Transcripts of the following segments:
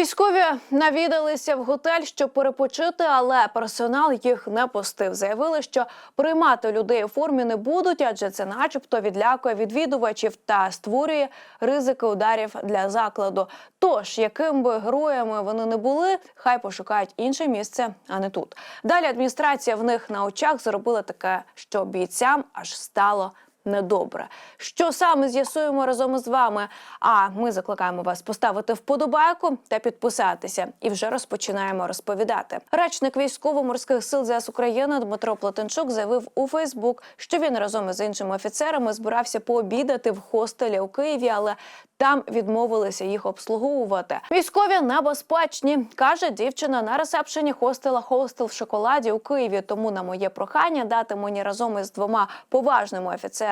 Військові навідалися в готель, щоб перепочити, але персонал їх не пустив. Заявили, що приймати людей у формі не будуть, адже це, начебто, відлякує відвідувачів та створює ризики ударів для закладу. Тож, яким би героями вони не були, хай пошукають інше місце, а не тут. Далі адміністрація в них на очах зробила таке, що бійцям аж стало недобре. Що саме з'ясуємо разом із вами? А ми закликаємо вас поставити вподобайку та підписатися. І вже розпочинаємо розповідати. Речник військово-морських сил ЗС України Дмитро Платенчук заявив у Фейсбук, що він разом із іншими офіцерами збирався пообідати в хостелі у Києві, але там відмовилися їх обслуговувати. Військові небезпечні, каже дівчина на ресепшені хостела Хостел в шоколаді у Києві. Тому на моє прохання дати мені разом із двома поважними офіцерами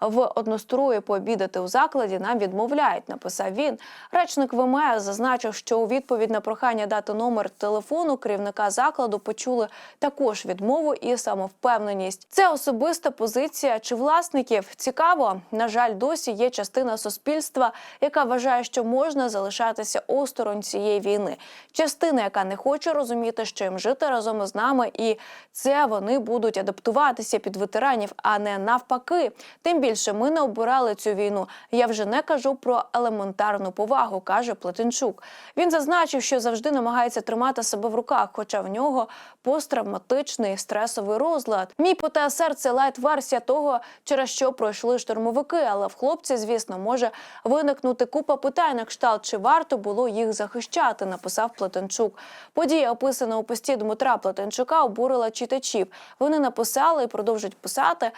в однострої пообідати у закладі. Нам відмовляють. Написав він. Речник ВМС зазначив, що у відповідь на прохання дати номер телефону керівника закладу почули також відмову і самовпевненість. Це особиста позиція чи власників. Цікаво, на жаль, досі є частина суспільства яка вважає, що можна залишатися осторонь цієї війни. Частина, яка не хоче розуміти, що їм жити разом із нами, і це вони будуть адаптуватися під ветеранів, а не навпаки. Тим більше ми не обирали цю війну. Я вже не кажу про елементарну повагу, каже Плетенчук. Він зазначив, що завжди намагається тримати себе в руках, хоча в нього посттравматичний стресовий розлад. Мій ПТСР – це лайт-версія того, через що пройшли штурмовики, але в хлопці, звісно, може виникнути купа питань на кшталт, чи варто було їх захищати, написав Плетенчук. Подія, описана у пості Дмитра Плетенчука, обурила читачів. Вони написали і продовжують писати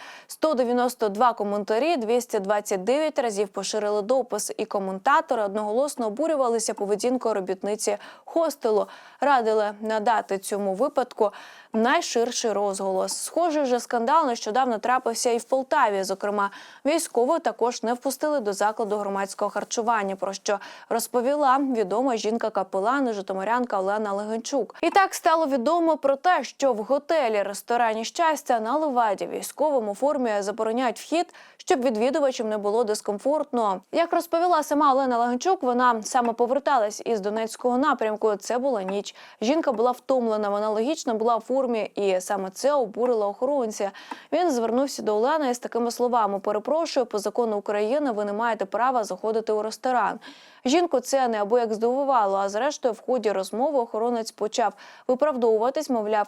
192 коментарі, 229 разів поширили допис, і коментатори одноголосно обурювалися поведінкою робітниці хостелу. Радили надати цьому випадку найширший розголос. Схожий же скандал нещодавно трапився і в Полтаві. Зокрема, військову також не впустили до закладу громадського харчування. Про що розповіла відома жінка капелан і житомирянка Олена Легенчук. І так стало відомо про те, що в готелі ресторані щастя на Леваді військовому формі забороняють вхід, щоб відвідувачам не було дискомфортно. Як розповіла сама Олена Легенчук, вона саме поверталась із Донецького напрямку. Це була ніч. Жінка була втомлена. Вона логічно була в формі, і саме це обурило охоронця. Він звернувся до Олени з такими словами: перепрошую, по закону України ви не маєте права заходити у ресторан. Жінку це неабияк здивувало. А зрештою, в ході розмови охоронець почав виправдовуватись, мовляв.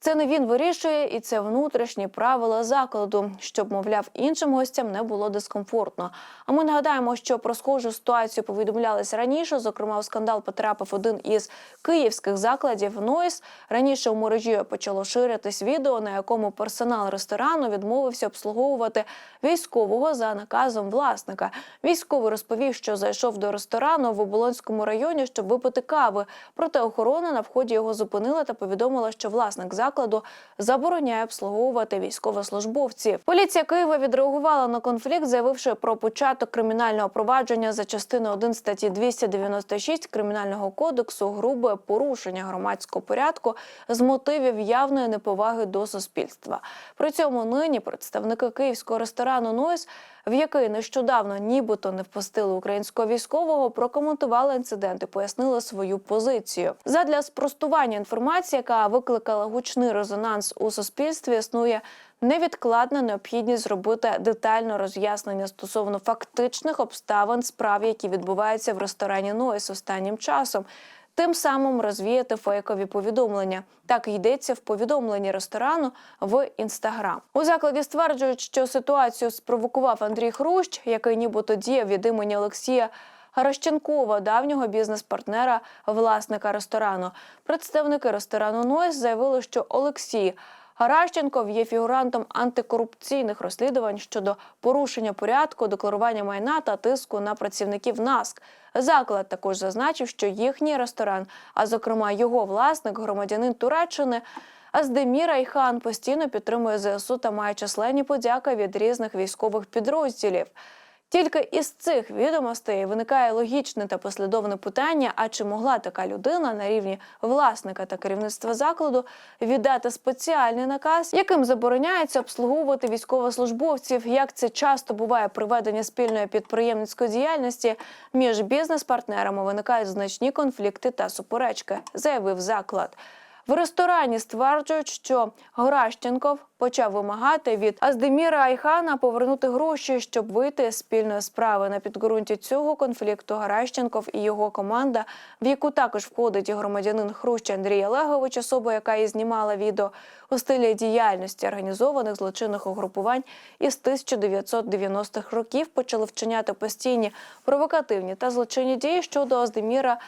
Це не він вирішує, і це внутрішні правила закладу, щоб, мовляв, іншим гостям не було дискомфортно. А ми нагадаємо, що про схожу ситуацію повідомлялися раніше. Зокрема, у скандал потрапив один із київських закладів Нойс. Раніше у мережі почало ширитись відео, на якому персонал ресторану відмовився обслуговувати військового за наказом власника. Військовий розповів, що зайшов до ресторану в Оболонському районі, щоб випити кави. Проте охорона на вході його зупинила та повідомила, що власник закладу забороняє обслуговувати військовослужбовців. Поліція Києва відреагувала на конфлікт, заявивши про початок кримінального провадження за частиною 1 статті 296 кримінального кодексу грубе порушення громадського порядку з мотивів явної неповаги до суспільства. При цьому нині представники київського ресторану Нойс в який нещодавно нібито не впустили українського військового, прокоментували інцидент і пояснили свою позицію. Задля спростування інформації, яка викликала гучний резонанс у суспільстві, існує невідкладна необхідність зробити детальне роз'яснення стосовно фактичних обставин справ, які відбуваються в ресторані Нойс останнім часом. Тим самим розвіяти фейкові повідомлення. Так йдеться в повідомленні ресторану в інстаграм. У закладі стверджують, що ситуацію спровокував Андрій Хрущ, який нібито діяв від імені Олексія. Гарощенкова, давнього бізнес-партнера власника ресторану. Представники ресторану Нойс заявили, що Олексій Гаращенков є фігурантом антикорупційних розслідувань щодо порушення порядку, декларування майна та тиску на працівників НАСК. Заклад також зазначив, що їхній ресторан, а зокрема його власник, громадянин Туреччини. Аздемір Айхан постійно підтримує ЗСУ та має численні подяки від різних військових підрозділів. Тільки із цих відомостей виникає логічне та послідовне питання: а чи могла така людина на рівні власника та керівництва закладу віддати спеціальний наказ, яким забороняється обслуговувати військовослужбовців, як це часто буває при веденні спільної підприємницької діяльності між бізнес-партнерами виникають значні конфлікти та суперечки, заявив заклад. В ресторані стверджують, що Гращенков почав вимагати від Аздеміра Айхана повернути гроші, щоб вийти з спільної справи. На підґрунті цього конфлікту Гращенков і його команда, в яку також входить і громадянин Хрущ Андрій Олегович, особа, яка і знімала відео у стилі діяльності організованих злочинних угрупувань із 1990-х років, почали вчиняти постійні провокативні та злочинні дії щодо Аздеміра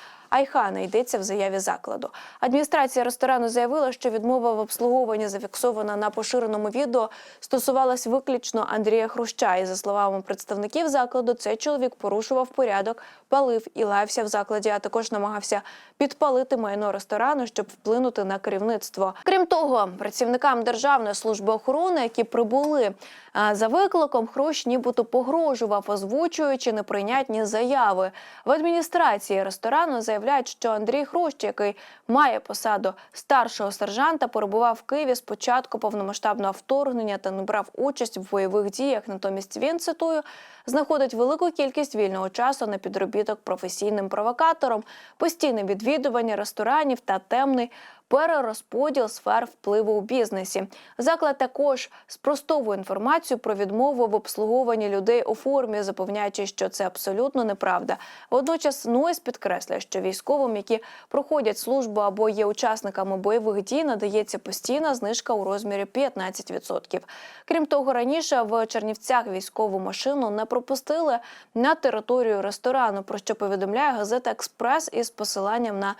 йдеться в заяві закладу. Адміністрація ресторану заявила, що відмова в обслуговуванні зафіксована на поширеному відео стосувалась виключно Андрія Хруща. І за словами представників закладу, цей чоловік порушував порядок, палив і лаявся в закладі, а також намагався підпалити майно ресторану, щоб вплинути на керівництво. Крім того, працівникам Державної служби охорони, які прибули за викликом, Хрущ нібито погрожував, озвучуючи неприйнятні заяви. В адміністрації ресторану заявляють, що Андрій Хрущ, який має посаду старшого сержанта, перебував в Києві з початку повномасштабного вторгнення та не брав участь в бойових діях. Натомість він цитую знаходить велику кількість вільного часу на підробіток професійним провокатором, постійне відвідування ресторанів та темний перерозподіл сфер впливу у бізнесі. Заклад також спростовує інформацію про відмову в обслуговуванні людей у формі, запевняючи, що це абсолютно неправда. Водночас НОЙС підкреслює, що військовим, які проходять службу або є учасниками бойових дій, надається постійна знижка у розмірі 15%. Крім того, раніше в Чернівцях військову машину не пропустили на територію ресторану, про що повідомляє газета Експрес із посиланням на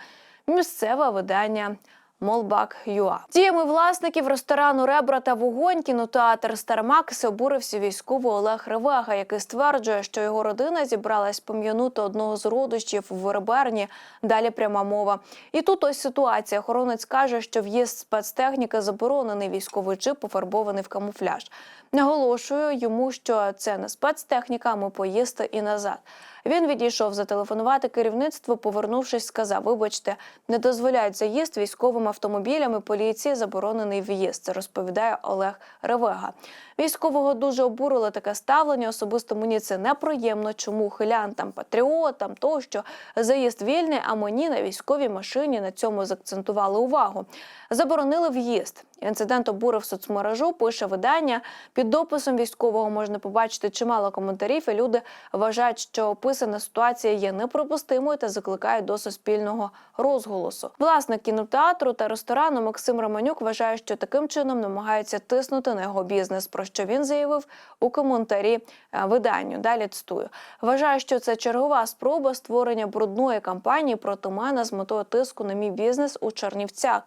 місцеве видання. Молбак Юа діями власників ресторану Ребра та вогонь кінотеатр Стармакс обурився військовий Олег Ревега, який стверджує, що його родина зібралась пом'янути одного з родичів в Реберні. Далі пряма мова. І тут ось ситуація. Охоронець каже, що в'їзд спецтехніки заборонений. Військовий джип пофарбований в камуфляж. Наголошую йому, що це не спецтехніка, ми поїсти і назад. Він відійшов зателефонувати керівництво, повернувшись, сказав: Вибачте, не дозволяють заїзд військовими автомобілями. Поліції заборонений в'їзд. Це розповідає Олег Ревега. Військового дуже обурило таке ставлення. Особисто мені це неприємно. Чому хилянтам, патріотам тощо заїзд вільний, а мені на військовій машині на цьому закцентували увагу. Заборонили в'їзд. Інцидент обурив соцмережу. Пише видання. Під дописом військового можна побачити чимало коментарів. І люди вважають, що описана ситуація є неприпустимою та закликають до суспільного розголосу. Власник кінотеатру та ресторану Максим Романюк вважає, що таким чином намагаються тиснути на його бізнес. Про що він заявив у коментарі е, виданню. Далі цитую. Вважаю, що це чергова спроба створення брудної кампанії проти мене з метою тиску на мій бізнес у Чернівцях.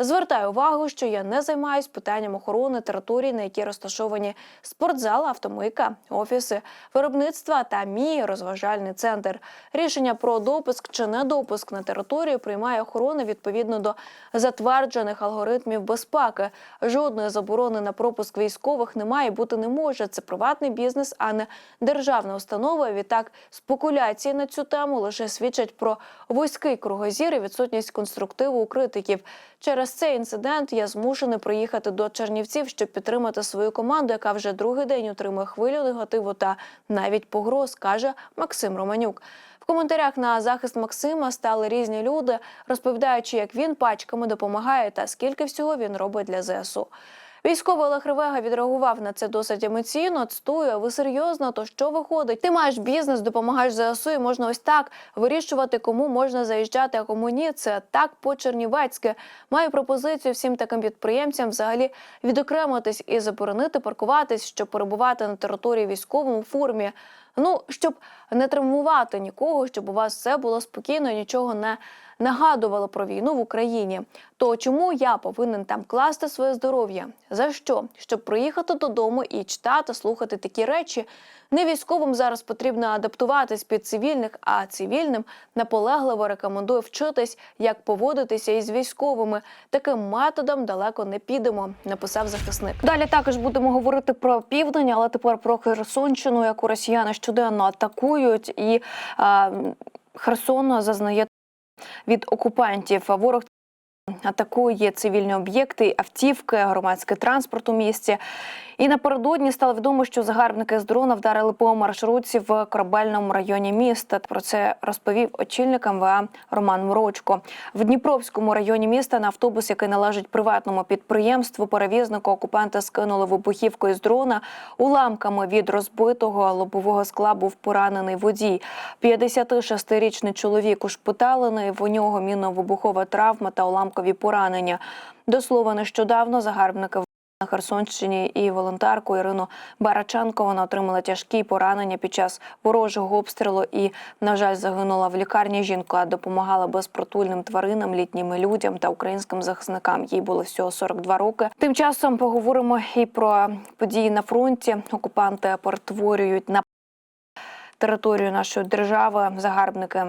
Звертаю увагу, що я не займаюсь питанням охорони територій, на якій розташовані спортзал, автомийка, офіси, виробництва та мій розважальний центр. Рішення про допуск чи недопуск на територію приймає охорона відповідно до затверджених алгоритмів безпеки. Жодної заборони на пропуск військових немає, бути не може. Це приватний бізнес, а не державна установа. Відтак спекуляції на цю тему лише свідчать про вузький кругозір і відсутність конструктиву у критиків. Через цей інцидент я змушений приїхати до Чернівців, щоб підтримати свою команду, яка вже другий день отримує хвилю негативу та навіть погроз, каже Максим Романюк. В коментарях на захист Максима стали різні люди, розповідаючи, як він пачками допомагає та скільки всього він робить для ЗСУ. Військовий Олег Ревега відреагував на це досить емоційно. Цтує, ви серйозно, то що виходить? Ти маєш бізнес, допомагаєш ЗСУ, і можна ось так вирішувати, кому можна заїжджати, а кому ні. Це так по-чернівецьки. Маю пропозицію всім таким підприємцям взагалі відокремитись і заборонити паркуватись, щоб перебувати на території військовому формі. Ну щоб не травмувати нікого, щоб у вас все було спокійно, нічого не нагадувало про війну в Україні. То чому я повинен там класти своє здоров'я? За що? Щоб приїхати додому і читати, слухати такі речі. Не військовим зараз потрібно адаптуватись під цивільних, а цивільним наполегливо рекомендує вчитись, як поводитися із військовими. Таким методом далеко не підемо, написав захисник. Далі також будемо говорити про південь, але тепер про Херсонщину, яку росіяни щоденно атакують, і а, Херсон зазнає від окупантів. Ворог атакує цивільні об'єкти, автівки, громадський транспорт у місті. І напередодні стало відомо, що загарбники з дрона вдарили по маршрутці в корабельному районі міста. Про це розповів очільник МВА Роман Морочко. В Дніпровському районі міста на автобус, який належить приватному підприємству, перевізнику окупанти скинули вибухівкою з дрона. Уламками від розбитого лобового скла був поранений водій. 56-річний чоловік ушпиталений. В нього мінно-вибухова травма та уламкові поранення. До слова, нещодавно загарбники на Херсонщині і волонтерку Ірину Бараченко вона отримала тяжкі поранення під час ворожого обстрілу і, на жаль, загинула в лікарні. Жінка допомагала безпритульним тваринам, літнім людям та українським захисникам. Їй було всього 42 роки. Тим часом поговоримо і про події на фронті. Окупанти перетворюють на територію нашої держави. Загарбники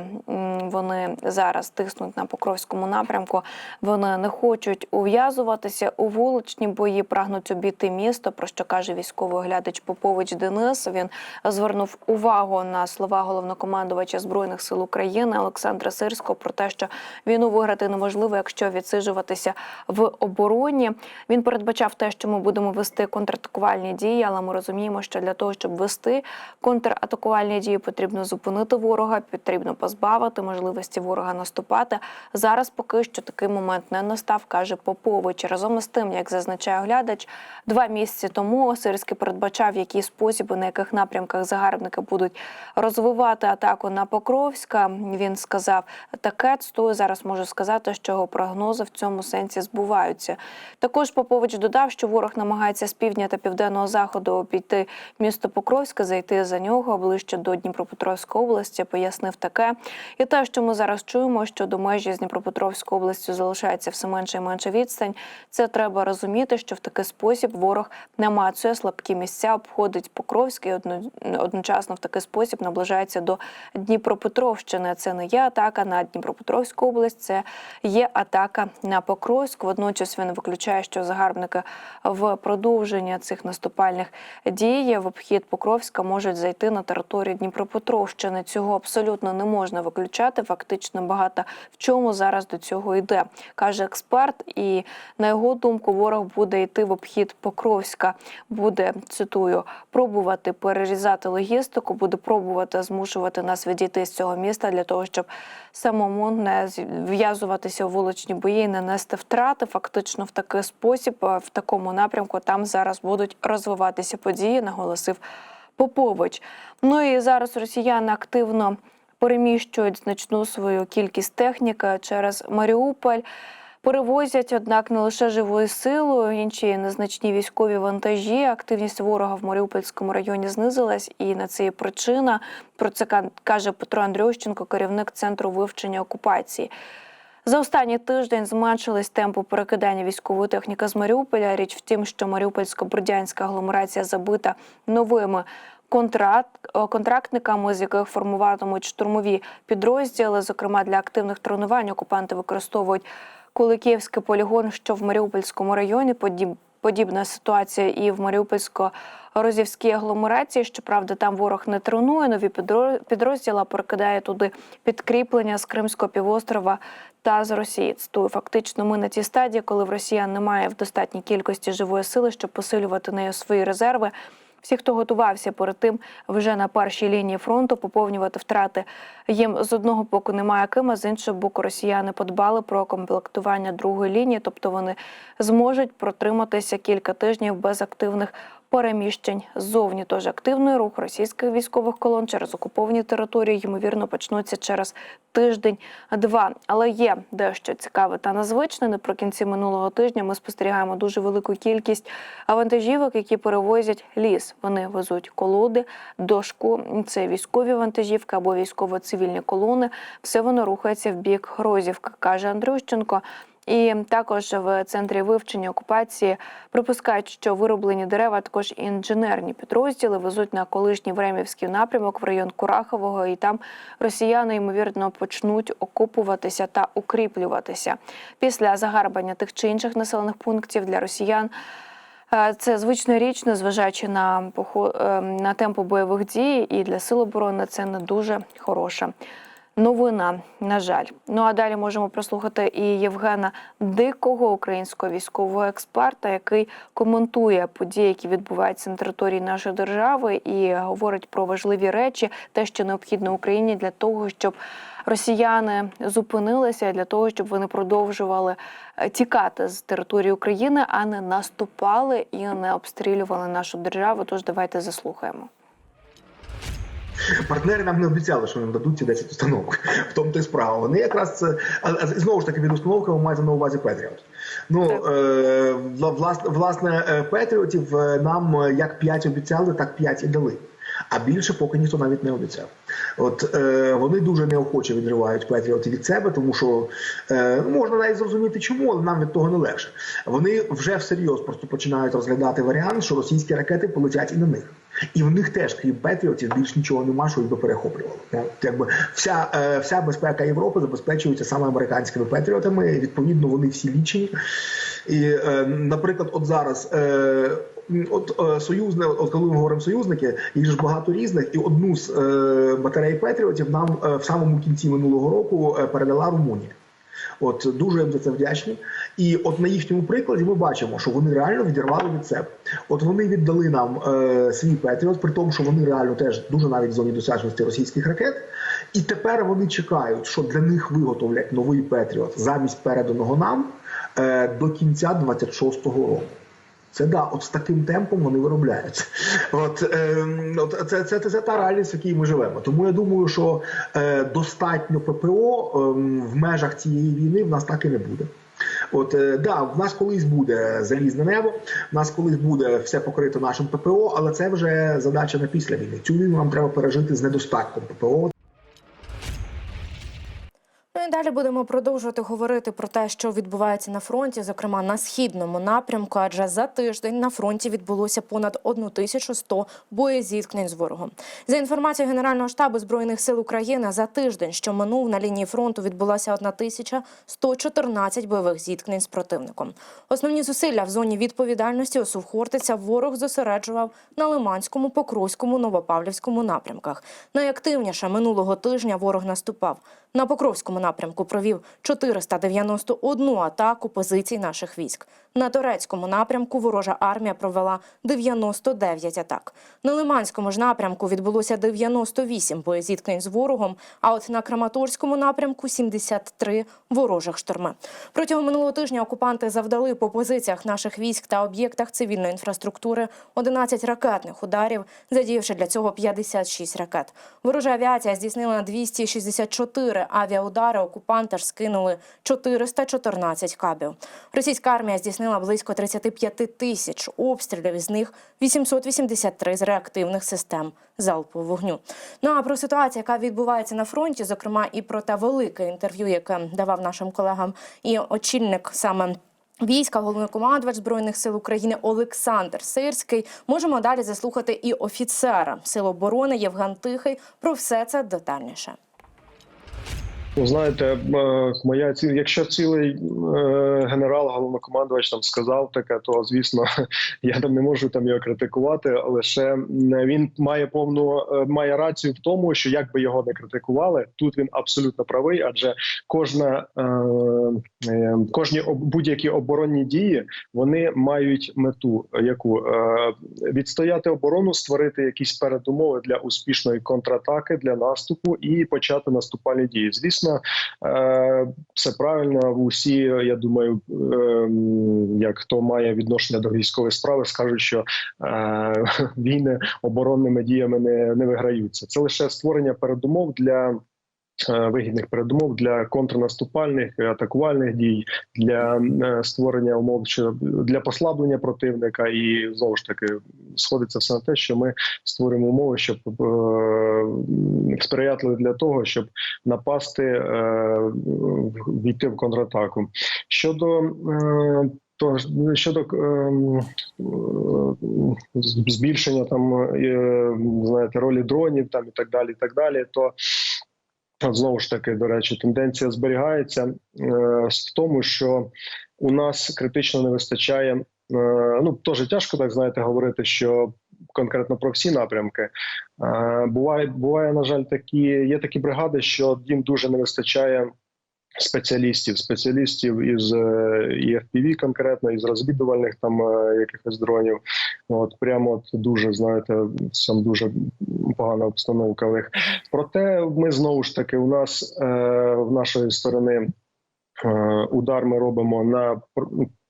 вони зараз тиснуть на Покровському напрямку. Вони не хочуть ув'язуватися у вуличні бої, прагнуть обійти місто. Про що каже військовий оглядач Попович Денис. Він звернув увагу на слова головнокомандувача збройних сил України Олександра Сирського про те, що війну виграти неможливо, якщо відсиджуватися в обороні. Він передбачав те, що ми будемо вести контратакувальні дії, але ми розуміємо, що для того, щоб вести контратакувальні дії, потрібно зупинити ворога, потрібно позбавити можливості ворога наступати. Зараз поки що такий момент не настав, каже Попович. Разом із тим, як зазначає оглядач, два місяці тому Сирський передбачав, які способи, на яких напрямках загарбники будуть розвивати атаку на Покровська. Він сказав таке цитую, зараз можу сказати, що його прогнози в цьому сенсі збуваються. Також Попович додав, що ворог намагається з півдня та південного заходу обійти місто Покровське, зайти за нього ближче до Дніпропетровської області. Пояснив таке. І те, що ми зараз чуємо, що до межі з Дніпропетровською областю залишається все менше і менше відстань. Це треба розуміти, що в такий спосіб ворог намацує слабкі місця, обходить Покровське і одночасно в такий спосіб наближається до Дніпропетровщини. Це не є атака на Дніпропетровську область, це є атака на Покровськ. Водночас він виключає, що загарбники в продовження цих наступальних дій в обхід Покровська можуть зайти на територію Дніпропетровщини. Цього абсолютно не можна виключати. Фактично багато в чому зараз до цього йде, каже експерт. І на його думку, ворог буде йти в обхід Покровська, буде цитую, пробувати перерізати логістику, буде пробувати змушувати нас відійти з цього міста для того, щоб самому не зв'язуватися у вуличні бої, і не нести втрати. Фактично, в такий спосіб, в такому напрямку, там зараз будуть розвиватися події, наголосив Попович. Ну і зараз росіяни активно переміщують значну свою кількість техніки через Маріуполь. Перевозять, однак, не лише живою силою, інші незначні військові вантажі. Активність ворога в Маріупольському районі знизилась, і на це є причина. Про це каже Петро Андрющенко, керівник центру вивчення окупації. За останній тиждень зменшились темпи перекидання військової техніки з Маріуполя. Річ в тім, що Маріупольсько-Бердянська агломерація забита новими контракт, е, контрактниками, з яких формуватимуть штурмові підрозділи. Зокрема, для активних тренувань окупанти використовують Куликівський полігон, що в Маріупольському районі. Подіб, подібна ситуація і в Маріупольсько-Розівській агломерації. Щоправда, там ворог не тренує нові підро- підрозділи, а перекидає туди підкріплення з Кримського півострова та з Росії. Цитую, фактично, ми на тій стадії, коли в Росіян немає в достатній кількості живої сили, щоб посилювати нею свої резерви. Всі, хто готувався перед тим вже на першій лінії фронту, поповнювати втрати їм з одного боку немає ким, з іншого боку, росіяни подбали про комплектування другої лінії, тобто вони зможуть протриматися кілька тижнів без активних переміщень ззовні. Тож активний рух російських військових колон через окуповані території ймовірно почнуться через тиждень-два. Але є дещо цікаве та незвичне. Наприкінці минулого тижня ми спостерігаємо дуже велику кількість вантажівок, які перевозять ліс. Вони везуть колоди, дошку. Це військові вантажівки або військово-цивільні колони. Все воно рухається в бік Грозівки, каже Андрющенко. І також в центрі вивчення окупації припускають, що вироблені дерева, також інженерні підрозділи везуть на колишній Времівський напрямок в район Курахового, і там росіяни ймовірно почнуть окупуватися та укріплюватися. Після загарбання тих чи інших населених пунктів для росіян. Е, Це звична річ, незважаючи на е, на темпу бойових дій, і для сил оборони це не дуже хороша новина. На жаль, ну а далі можемо прослухати і Євгена Дикого, українського військового експерта, який коментує події, які відбуваються на території нашої держави, і говорить про важливі речі, те, що необхідно Україні для того, щоб росіяни зупинилися, для того, щоб вони продовжували е, тікати з території України, а не наступали і не обстрілювали нашу державу. Тож давайте заслухаємо. Партнери нам не обіцяли, що нам дадуть ці 10 установок. В тому то й справа. Вони якраз це а, знову ж таки від установки мається на увазі Петріот. Ну е, власне, власне Петріотів е, нам е, як 5 обіцяли, так 5 і дали. А більше поки ніхто навіть не обіцяв. От е, вони дуже неохоче відривають Петріоти від себе, тому що е, ну, можна навіть зрозуміти, чому, але нам від того не легше. Вони вже всерйоз просто починають розглядати варіант, що російські ракети полетять і на них. І в них теж, крім Петріотів, більш нічого нема, що їх би перехоплювало. Ну, якби вся, е, вся безпека Європи забезпечується саме американськими Петріотами. Відповідно, вони всі лічені. І, е, наприклад, от зараз. От е, союзне, от коли ми говоримо союзники, їх ж багато різних, і одну з е, батарей Петріотів нам е, в самому кінці минулого року передала Румунія. От дуже їм за це вдячні. І от на їхньому прикладі ми бачимо, що вони реально відірвали від себе. От вони віддали нам е, свій Петріот, при тому, що вони реально теж дуже навіть в зоні досяжності російських ракет. І тепер вони чекають, що для них виготовлять новий Петріот замість переданого нам е, до кінця 26-го року. Це да, от з таким темпом вони виробляються. От, е, от це, це, це, це та реальність, в якій ми живемо. Тому я думаю, що е, достатньо ППО е, в межах цієї війни в нас так і не буде. От е, да, в нас колись буде залізне небо, в нас колись буде все покрито нашим ППО, але це вже задача на після війни. Цю війну нам треба пережити з недостатком ППО. Далі будемо продовжувати говорити про те, що відбувається на фронті, зокрема на східному напрямку. Адже за тиждень на фронті відбулося понад 1100 боєзіткнень з ворогом. За інформацією Генерального штабу збройних сил України, за тиждень, що минув на лінії фронту, відбулося 1114 бойових зіткнень з противником. Основні зусилля в зоні відповідальності ОСУ Хортиця ворог зосереджував на Лиманському, Покровському, Новопавлівському напрямках. Найактивніше минулого тижня ворог наступав. На Покровському напрямку провів 491 атаку позицій наших військ. На Торецькому напрямку ворожа армія провела 99 атак. На Лиманському ж напрямку відбулося 98 боєзіткнень з ворогом, а от на Краматорському напрямку 73 ворожих шторми. Протягом минулого тижня окупанти завдали по позиціях наших військ та об'єктах цивільної інфраструктури 11 ракетних ударів, задіявши для цього 56 ракет. Ворожа авіація здійснила 264 авіаудари. Окупанти ж скинули 414 кабів. Російська армія здійснила близько 35 тисяч обстрілів, із них 883 з реактивних систем залпового вогню. Ну а про ситуацію, яка відбувається на фронті, зокрема і про те велике інтерв'ю, яке давав нашим колегам і очільник саме. Війська, головнокомандувач збройних сил України Олександр Сирський. Можемо далі заслухати і офіцера Сил оборони Євген Тихий про все це детальніше. Ну, знаєте, е, моя ці, якщо цілий е, генерал, головнокомандувач там сказав таке, то звісно я там не можу там його критикувати. Лише він має повну е, має рацію в тому, що як би його не критикували, тут він абсолютно правий, адже кожна е, е, кожні будь-які оборонні дії вони мають мету, яку відстояти оборону, створити якісь передумови для успішної контратаки, для наступу і почати наступальні дії. Звісно, е, все правильно. Усі, я думаю, е, як хто має відношення до військової справи, скажуть, що е, війни оборонними діями не, не виграються. Це лише створення передумов для. Е, вигідних передумов для контрнаступальних атакувальних дій, для е, створення умов для послаблення противника, і знову ж таки сходиться все на те, що ми створимо умови, щоб е, сприятливі для того, щоб напасти, е, війти в контратаку. Щодо е, Тож щодо ем, е, збільшення там е, знаєте ролі дронів, там і так далі, і так далі, то знову ж таки, до речі, тенденція зберігається е, в тому, що у нас критично не вистачає. е, Ну теж тяжко так знаєте говорити, що конкретно про всі напрямки. Е, Буває, буває, на жаль, такі є такі бригади, що їм дуже не вистачає спеціалістів, спеціалістів із е, FPV конкретно, із розвідувальних там е, якихось дронів. От прямо от дуже знаєте, сам дуже погана обстановка в них. Проте ми знову ж таки у нас е, в нашої сторони удар ми робимо на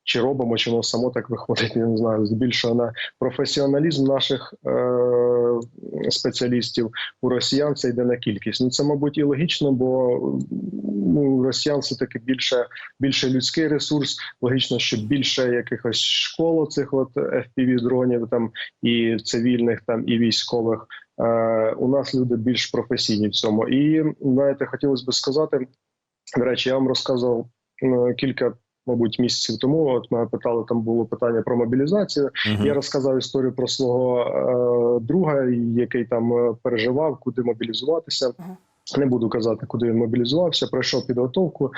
чи робимо, чи воно само так виходить, я не знаю, здебільшого на професіоналізм наших е, спеціалістів у росіян це йде на кількість. Ну це, мабуть, і логічно, бо ну, росіян все таки більше, більше людський ресурс. Логічно, що більше якихось школ цих от fpv дронів там і цивільних, там і військових. Е, у нас люди більш професійні в цьому. І знаєте, хотілося б сказати. До речі, я вам розказував е, кілька. Мабуть, місяців тому от мене питали, там було питання про мобілізацію. Мгм. Я розказав історію про свого е, друга, який там е, переживав, куди мобілізуватися. Ага. Не буду казати, куди він мобілізувався, пройшов підготовку.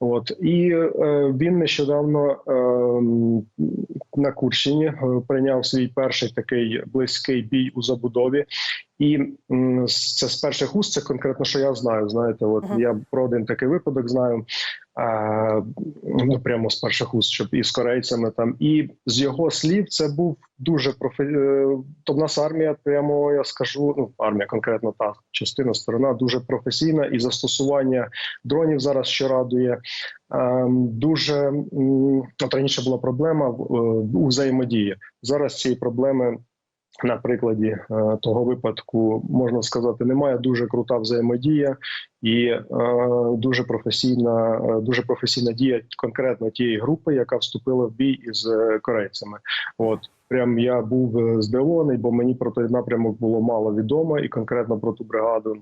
От і е, він нещодавно е, на Курщині е, прийняв свій перший такий близький бій у забудові. І це з перших уст, це конкретно, що я знаю. Знаєте, от Ага. я про один такий випадок знаю. Ну прямо з перших уст, щоб і з корейцями там, і з його слів, це був дуже профі... е, в нас армія, прямо я скажу, ну армія конкретно та частина сторона дуже професійна, і застосування дронів зараз що радує. Ем, Дуже от раніше була проблема е, у взаємодії. Зараз цієї проблеми на прикладі е, того випадку можна сказати, немає дуже крута взаємодія і е, дуже професійна, е, дуже професійна дія конкретно тієї групи, яка вступила в бій із е, корейцями. От прям я був е, здивований, бо мені про той напрямок було мало відомо, і конкретно про ту бригаду.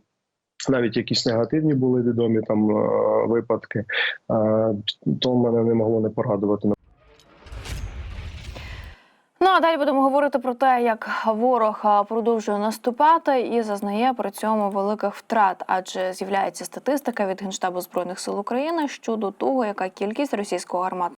Навіть якісь негативні були відомі там випадки, то мене не могло не порадувати. Ну а далі будемо говорити про те, як ворог продовжує наступати і зазнає при цьому великих втрат, адже з'являється статистика від генштабу збройних сил України щодо того, яка кількість російського гармат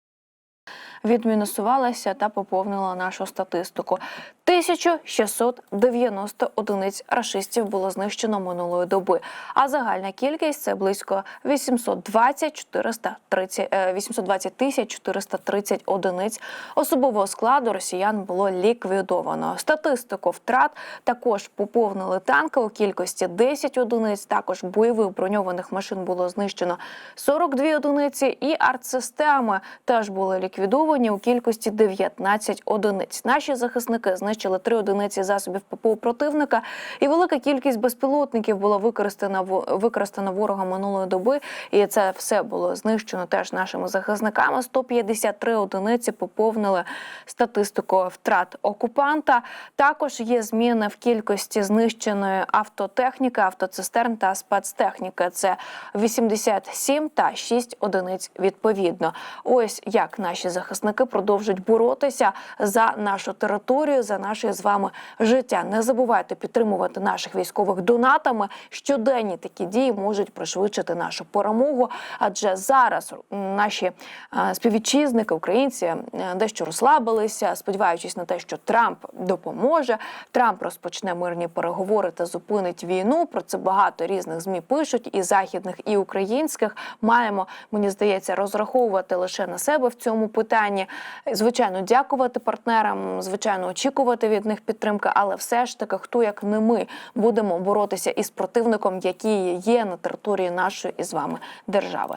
відмінусувалася та поповнила нашу статистику. 1690 одиниць рашистів було знищено минулої доби, а загальна кількість це близько 820 430, е, 820 тисяч 430 одиниць особового складу росіян було ліквідовано. Статистику втрат також поповнили танки у кількості 10 одиниць. Також бойових броньованих машин було знищено 42 одиниці, і артсистеми теж були ліквідовані у кількості 19 одиниць. Наші захисники знищили 3 одиниці засобів ППО противника, і велика кількість безпілотників була використана використана ворогом минулої доби. І це все було знищено теж нашими захисниками. 153 одиниці поповнили статистику втрат окупанта. Також є зміни в кількості знищеної автотехніки, автоцистерн та спецтехніки. Це 87 та 6 одиниць відповідно. Ось як наші захисники продовжують боротися за нашу територію, за наше з вами життя. Не забувайте підтримувати наших військових донатами. Щоденні такі дії можуть пришвидшити нашу перемогу, адже зараз наші е, співвітчизники, українці, е, дещо розслабилися, сподіваючись на те, що Трамп допоможе. Трамп розпочне мирні переговори та зупинить війну. Про це багато різних змі пишуть, і західних, і українських. Маємо, мені здається, розраховувати лише на себе в цьому питанні. Звичайно, дякувати партнерам, звичайно, очікувати від них підтримки, але все ж таки, хто як не ми будемо боротися із противником, який є на території нашої із вами держави.